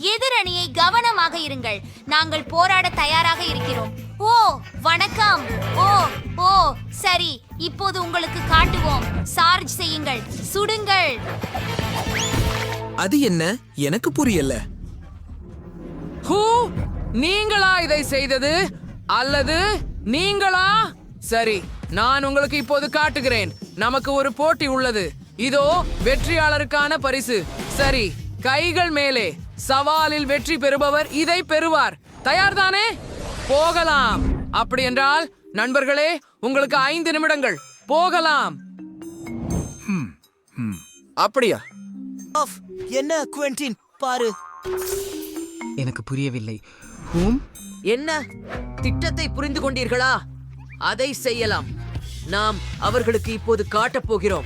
எதிரணியை கவனமாக இருங்கள். நாங்கள் போராட தயாராக இருக்கிறோம். ஓ வணக்கம். ஓ ஓ சரி. இப்போது உங்களுக்கு காட்டுவோம். சார்ஜ் செய்யுங்கள். சுடுங்கள். அது என்ன? எனக்கு புரியல. ஹூ நீங்களா இதை செய்தது? அல்லது நீங்களா? சரி நான் உங்களுக்கு இப்போது காட்டுகிறேன். நமக்கு ஒரு போட்டி உள்ளது. இதோ வெற்றியாளருக்கான பரிசு. சரி கைகள் மேலே. சவாலில் வெற்றி பெறுபவர் இதை பெறுவார். தயார்தானே? போகலாம். அப்படி என்றால் நண்பர்களே உங்களுக்கு ஐந்து நிமிடங்கள். போகலாம். அப்படியா? ஆஃப். என்ன குவென்டின்? பாரு. எனக்கு புரியவில்லை. ஹூம்? என்ன? திட்டத்தை புரிந்து கொண்டீர்களா? அதை செய்யலாம். நாம் அவர்களுக்கு இப்போது காட்டப் போகிறோம்.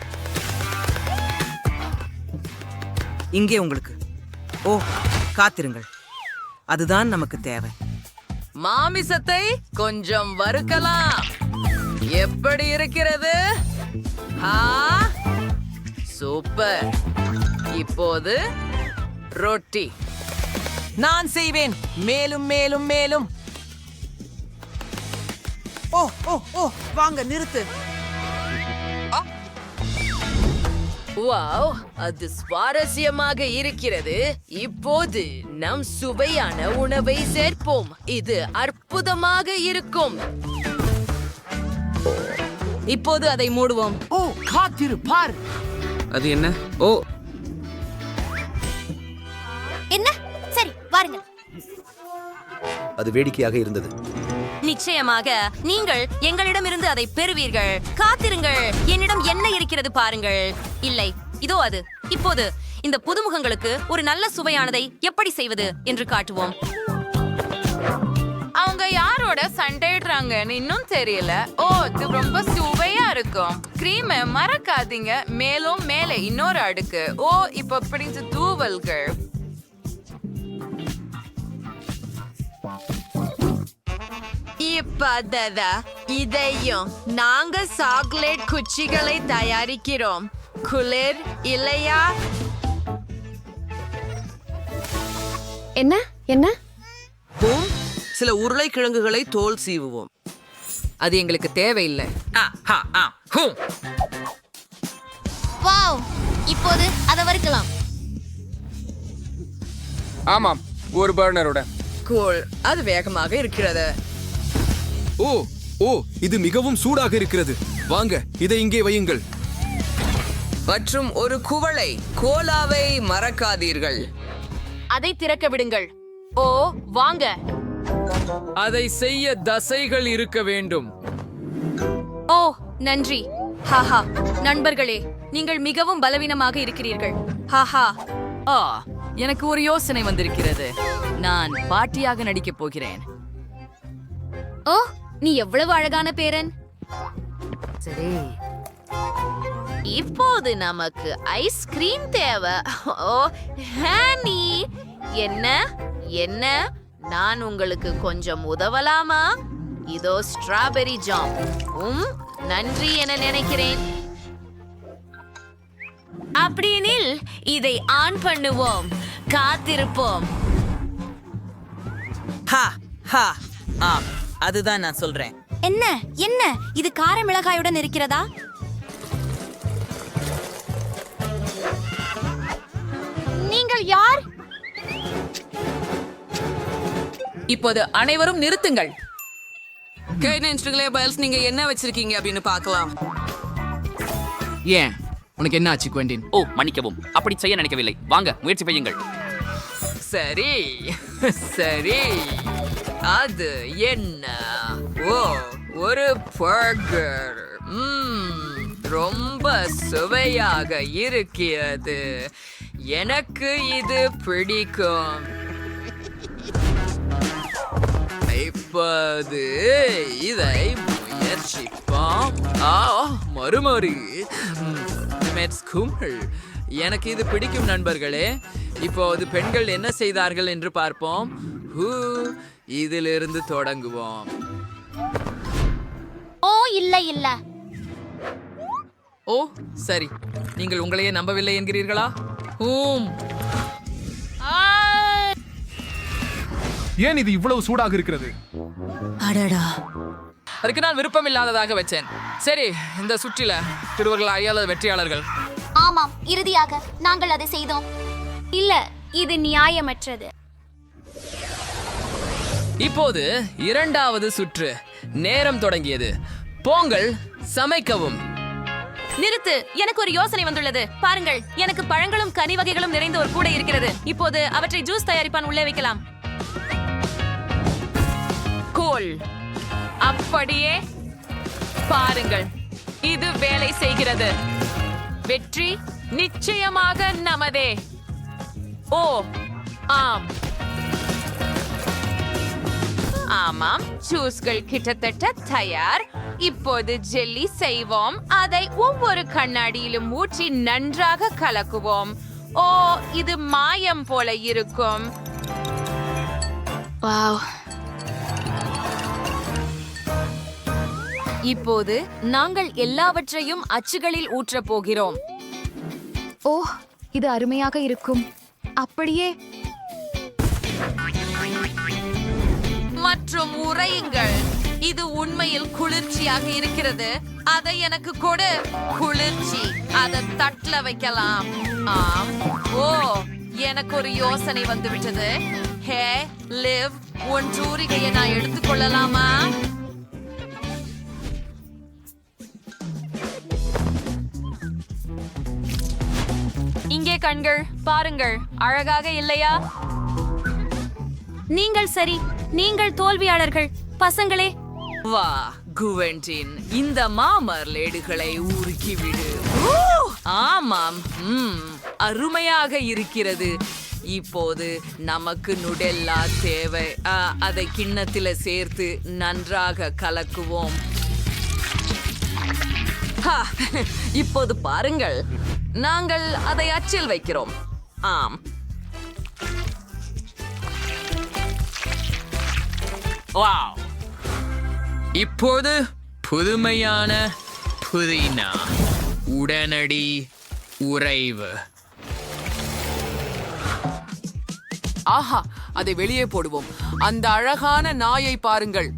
இங்கே உங்களுக்கு. ஓ காத்திருங்கள். அதுதான் நமக்கு தேவை. மாமிசத்தை கொஞ்சம் வறுக்கலாம். எப்படி இருக்கிறது? ஆ சூப்பர். இப்போது ரொட்டி. நான் செய்வேன். மேலும் மேலும் மேலும். ஓ ஓ ஓ வாங்க நிறுத்து. வாவ் அது சுவாரஸ்யமாக இருக்கிறது. இப்போது நம் சுவையான உணவை சேர்ப்போம். இது அற்புதமாக இருக்கும். இப்போது அதை மூடுவோம். ஓ காத்திரு பார். அது என்ன? ஓ. என்ன? சரி வாருங்கள். அது வேடிக்கையாக இருந்தது. நிச்சயமாக நீங்கள் எங்களிடமிருந்து அதை பெறுவீர்கள். காத்திருங்கள். என்னிடம் என்ன இருக்கிறது பாருங்கள். இல்லை. இதோ அது. இப்போது இந்த புதுமுகங்களுக்கு ஒரு நல்ல சுவையானதை எப்படி செய்வது என்று காட்டுவோம். அவங்க யாரோட சண்டையிடுறாங்கன்னு இன்னும் தெரியல. ஓ இது ரொம்ப சுவையா இருக்கும். கிரீம் மறக்காதீங்க. மேலும் மேலே இன்னொரு அடுக்கு. ஓ இப்ப பிடிச்ச தூவல்கள். இப்பததா இதையும் நாங்க சாக்லேட் குச்சிகளை தயாரிக்கிறோம். குளிர் இல்லையா? என்ன? என்ன? ஹூம் சில உருளைக்கிழங்குகளை தோல் சீவுவோம். அது எங்களுக்கு தேவையில்லை. வாவ் இப்போது அதை வறுக்கலாம். ஆமாம் ஒரு பர்னருடன் கூல் அது வேகமாக இருக்கிறது. ஓ ஓ இது மிகவும் சூடாக இருக்கிறது. வாங்க இதை இங்கே வையுங்கள். மற்றும் ஒரு குவளை கோலாவை மறக்காதீர்கள். அதை திறக்க விடுங்கள். ஓ வாங்க. அதை செய்ய தசைகள் இருக்க வேண்டும். ஓ நன்றி. ஹாஹா நண்பர்களே நீங்கள் மிகவும் பலவீனமாக இருக்கிறீர்கள். ஹாஹா ஆ எனக்கு ஒரு யோசனை வந்திருக்கிறது. நான் பாட்டியாக நடிக்கப் போகிறேன். ஓ நீ எவ்வளவு அழகான பேரன். சரி. இப்போது நமக்கு ஐஸ்கிரீம் தேவை. Oh honey. என்ன என்ன? நான் உங்களுக்கு கொஞ்சம் உதவலாமா? இதோ ஸ்ட்ராபெரி ஜாம் உம் நன்றி என நினைக்கிறேன். அப்படியெனில் இதை ஆன் பண்ணுவோம். காத்திருப்போம். ஹா ஹா. ஆம் அதுதான் நான் சொல்றேன். என்ன என்ன? இது கார மிளகாயுடன் இருக்கிறதா? நீங்கள் யார்? இப்போது அனைவரும் நிறுத்துங்கள். பைல்ஸ் நீங்க என்ன வச்சிருக்கீங்க அப்படின்னு பார்க்கலாம். ஏன்? உனக்கு என்ன ஆச்சு குவெண்டின்? ஓ மன்னிக்கவும். அப்படி செய்ய நினைக்கவில்லை. வாங்க முயற்சி செய்யுங்கள். சரி சரி. அது என்ன? ஓ ஒரு பர்கர் ரொம்ப சுவையாக இருக்கிறது. எனக்கு இது பிடிக்கும். இப்போது இதை முயற்சிப்போம். ஆ மறுமொழி மெட்ஸ்குமிழ் எனக்கு இது பிடிக்கும் நண்பர்களே. இப்போது பெண்கள் என்ன செய்தார்கள் என்று பார்ப்போம். ஹூ இதிலிருந்து தொடங்குவோம். ஓ இல்ல இல்ல. ஓ சரி. நீங்கள் உங்களையே நம்பவில்லை என்கிறீர்களா? ஹூம் ஏன் இது இவ்வளவு சூடாக இருக்கிறது? அடடா. அதுக்கு நான் விருப்பம் இல்லாததாக வச்சேன். சரி இந்த சுற்றில சிறுவர்கள் அறியாத வெற்றியாளர்கள். ஆமாம் இறுதியாக நாங்கள் அதை செய்தோம். இல்ல இது நியாயமற்றது. இப்போது இரண்டாவது சுற்று நேரம் தொடங்கியது. போங்கள் சமைக்கவும். நிறுத்து. எனக்கு ஒரு யோசனை வந்துள்ளது. பாருங்கள் எனக்கு பழங்களும் கனி வகைகளும் நிறைந்த ஒரு கூடை இருக்கிறது. இப்போது அவற்றை ஜூஸ் தயாரிப்பான் உள்ளே வைக்கலாம். கோல். அப்படியே பாருங்கள். இது வேலை செய்கிறது. வெற்றி நிச்சயமாக நமதே. ஓ ஆம். ஆமாம் ஜூஸ்கள் கிட்டத்தட்ட தயார். இப்போது ஜெல்லி செய்வோம். அதை ஒவ்வொரு கண்ணாடியிலும் ஊற்றி நன்றாக கலக்குவோம். ஓ இது மாயம் போல இருக்கும். இப்போது நாங்கள் எல்லாவற்றையும் அச்சுகளில் ஊற்றப் போகிறோம். ஓ இது அருமையாக இருக்கும். அப்படியே. மற்றும் உறையுங்கள். இது உண்மையில் குளிர்ச்சியாக இருக்கிறது. அதை எனக்கு கொடு. குளிர்ச்சி. அதை தட்டுல வைக்கலாம். ஆம். ஓ எனக்கு ஒரு யோசனை வந்து விட்டது ஹே லிவ் உன் ஜூரிகையை நான் எடுத்துக்கொள்ளலாமா இங்கே கண்கள் பாருங்கள். அழகாக இல்லையா? நீங்கள் சரி. நீங்கள் தோல்வியாளர்கள். பசங்களே வா குவெண்டின் இந்த மாமர்லேடுகளை லேடுகளை உருக்கிவிடு. ஆமாம் ம் அருமையாக இருக்கிறது. இப்போது நமக்கு நுடெல்லா தேவை. அதை கிண்ணத்தில சேர்த்து நன்றாக கலக்குவோம். இப்போது பாருங்கள். நாங்கள் அதை அச்சில் வைக்கிறோம். ஆம். வாவ். இப்போது புதுமையான புதினா. உடனடி உறைவு. ஆஹா அதை வெளியே போடுவோம். அந்த அழகான நாயை பாருங்கள்.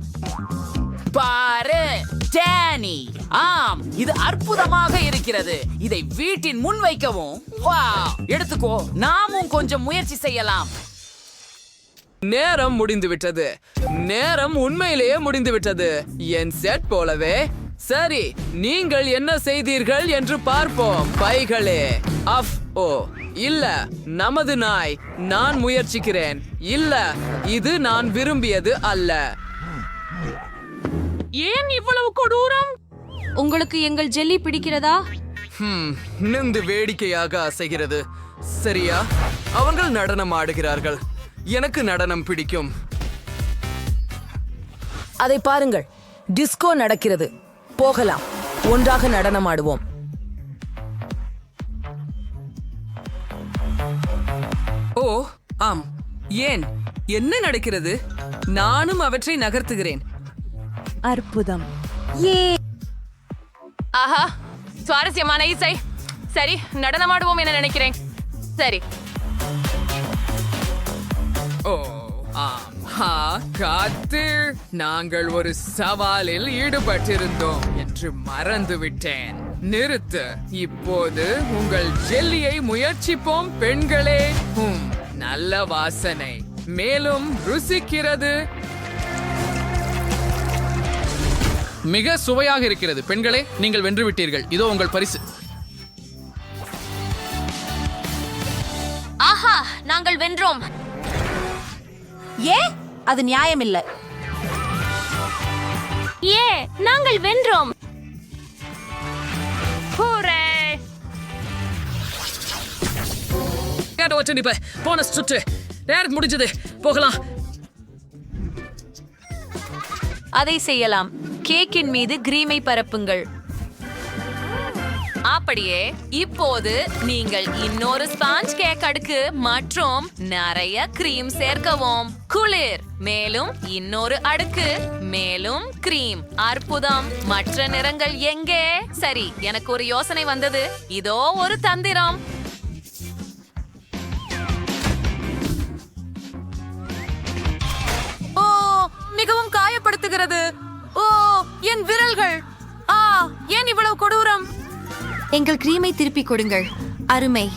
பாரு டேனி. ஆம் இது அற்புதமாக இருக்கிறது. இதை வீட்டின் முன் வைக்கவும். வா எடுத்துக்கோ. நாமும் கொஞ்சம் முயற்சி செய்யலாம். நேரம் முடிந்து விட்டது நேரம் உண்மையிலேயே முடிந்து விட்டது என் செட் போலவே. சரி நீங்கள் என்ன செய்தீர்கள் என்று பார்ப்போம். பைகளே. அஃப் ஓ. இல்ல நமது நாய். நான் முயற்சிக்கிறேன். இல்ல இது நான் விரும்பியது அல்ல. ஏன் இவ்வளவு கொடூரம்? உங்களுக்கு எங்கள் ஜெல்லி பிடிக்கிறதா? ஹம், நிந்து வேடிக்கையாக அசைகிறது. சரியா? அவர்கள் நடனம் ஆடுகிறார்கள். எனக்கு நடனம் பிடிக்கும். அதை பாருங்கள். டிஸ்கோ நடக்கிறது. போகலாம். ஒன்றாக நடனமாடுவோம். ஓ ஆம். ஏன்? என்ன நடக்கிறது? நானும் அவற்றை நகர்த்துகிறேன். அற்புதம். ஆஹா சுவாரஸ்யமான இசை. சரி நடனமாடுவோம் என நினைக்கிறேன். சரி. ஓ ஆம். ஹா காத்து. நாங்கள் ஒரு சவாலில் ஈடுபட்டிருந்தோம் என்று மறந்து விட்டேன் நிறுத்து. இப்போது உங்கள் ஜெல்லியை முயற்சிப்போம் பெண்களே. ஹும் நல்ல வாசனை. மேலும் ருசிக்கிறது. மிக சுவையாக இருக்கிறது. பெண்களே நீங்கள் வென்று விட்டீர்கள் இதோ உங்கள் பரிசு. ஆஹா நாங்கள் வென்றோம். ஏ? அது நியாயமில்லை. ஏ நாங்கள் வென்றோம். போன சுற்று. நேரம் முடிஞ்சது. போகலாம். அதை செய்யலாம். கேக்கின் மீது கிரீமை பரப்புங்கள். அப்படியே இப்போது நீங்கள் இன்னொரு ஸ்பாஞ்ச் கேக் அடுக்கு மற்றும் நிறைய கிரீம் சேர்க்கவும். குளிர் மேலும் இன்னொரு அடுக்கு மேலும் கிரீம் அற்புதம். மற்ற நிறங்கள் எங்கே? சரி எனக்கு ஒரு யோசனை வந்தது. இதோ ஒரு தந்திரம். மிகவும் காயப்படுத்துகிறது. ஓ என் விரல்கள். ஆ ஏன் இவ்வளவு கொடூரம்? எங்கள் கிரீமை திருப்பிக் கொடுங்கள். அருமை.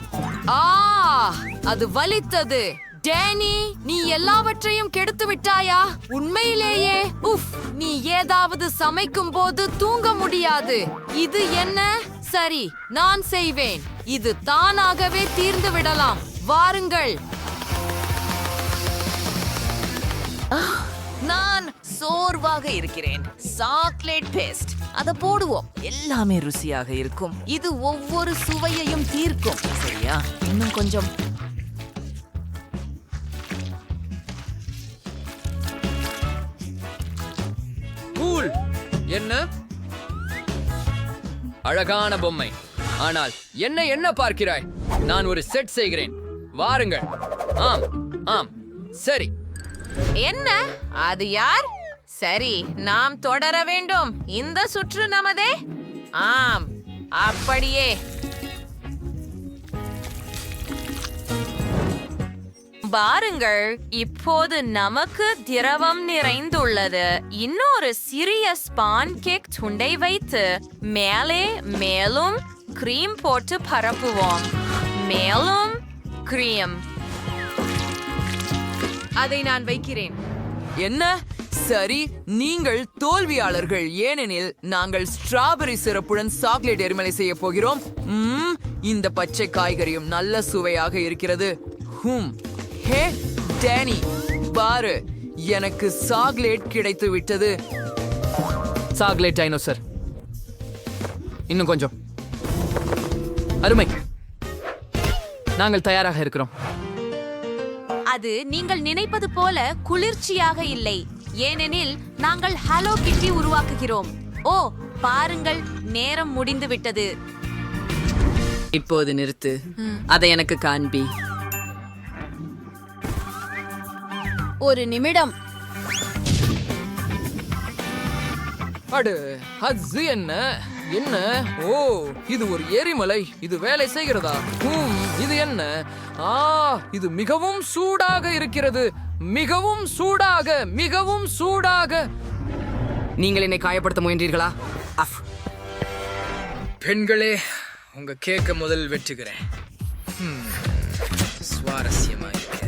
ஆ அது வலித்தது. டேனி நீ எல்லாவற்றையும் கெடுத்து விட்டாயா? உண்மையிலேயே. உஃப் நீ ஏதாவது சமைக்கும் போது தூங்க முடியாது. இது என்ன? சரி நான் செய்வேன். இது தானாகவே தீர்ந்து விடலாம். வாருங்கள். நான் சோர்வாக இருக்கிறேன். Chocolate paste. அத போடுவோம். எல்லாமே ருசியாக இருக்கும். இது ஒவ்வொரு சுவையையும் தீர்க்கும். சரியா? இன்னும் கொஞ்சம். கூல் என்ன? அழகான பொம்மை. ஆனால் என்ன என்ன பார்க்கிறாய்? நான் ஒரு செட் செய்கிறேன். வாருங்கள். ஆம் ஆம். சரி. என்ன? அது யார்? சரி நாம் தொடர வேண்டும். இந்த சுற்று நமதே. ஆம் அப்படியே. பாருங்கள் இப்போது நமக்கு திரவம் நிறைந்துள்ளது. இன்னொரு சிறிய ஸ்பான் கேக் துண்டை வைத்து மேலே மேலும் கிரீம் போட்டு பரப்புவோம். மேலும் கிரீம் அதை நான் வைக்கிறேன். என்ன? சரி நீங்கள் தோல்வியாளர்கள். ஏனெனில் நாங்கள் ஸ்ட்ராபெரி சிறப்புடன் சாக்லேட் எரிமலை செய்ய போகிறோம். இந்த பச்சை காய்கறியும் நல்ல சுவையாக இருக்கிறது. ஹும். ஹே டேனி பாரு எனக்கு சாக்லேட் கிடைத்து விட்டது. சாக்லேட் டைனோசர் இன்னும் கொஞ்சம். அருமை. நாங்கள் தயாராக இருக்கிறோம். அது நீங்கள் நினைப்பது போல குளிர்ச்சியாக இல்லை. ஏனெனில் நாங்கள் ஹலோ கிட்டி உருவாக்குகிறோம். ஓ பாருங்கள் நேரம் முடிந்து விட்டது. இப்போது நிறுத்து. அதை எனக்கு காண்பி. ஒரு நிமிடம். அடு அது என்ன? என்ன? ஓ இது ஒரு எரிமலை. இது வேலை செய்கிறதா? ஹூம் இது என்ன? ஆ இது மிகவும் சூடாக இருக்கிறது. மிகவும் சூடாக மிகவும் சூடாக. நீங்கள் என்னை காயப்படுத்த முயன்றீர்களா? அஃப். பெண்களே உங்க கேக்க முதல் வெட்டுகிறேன் ஹம், சுவாரஸ்யமா இருக்கு.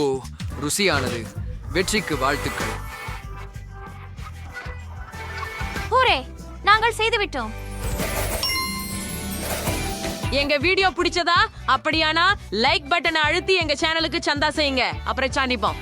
ஓ ருசியானது. வெற்றிக்கு வாழ்த்துக்கள். ஹூரே நாங்கள் செய்துவிட்டோம். எங்க வீடியோ பிடிச்சதா? அப்படியானா லைக் பட்டனை அழுத்தி எங்க சேனலுக்கு சந்தா செய்யுங்க. அப்புறம் சாண்டிப்போம்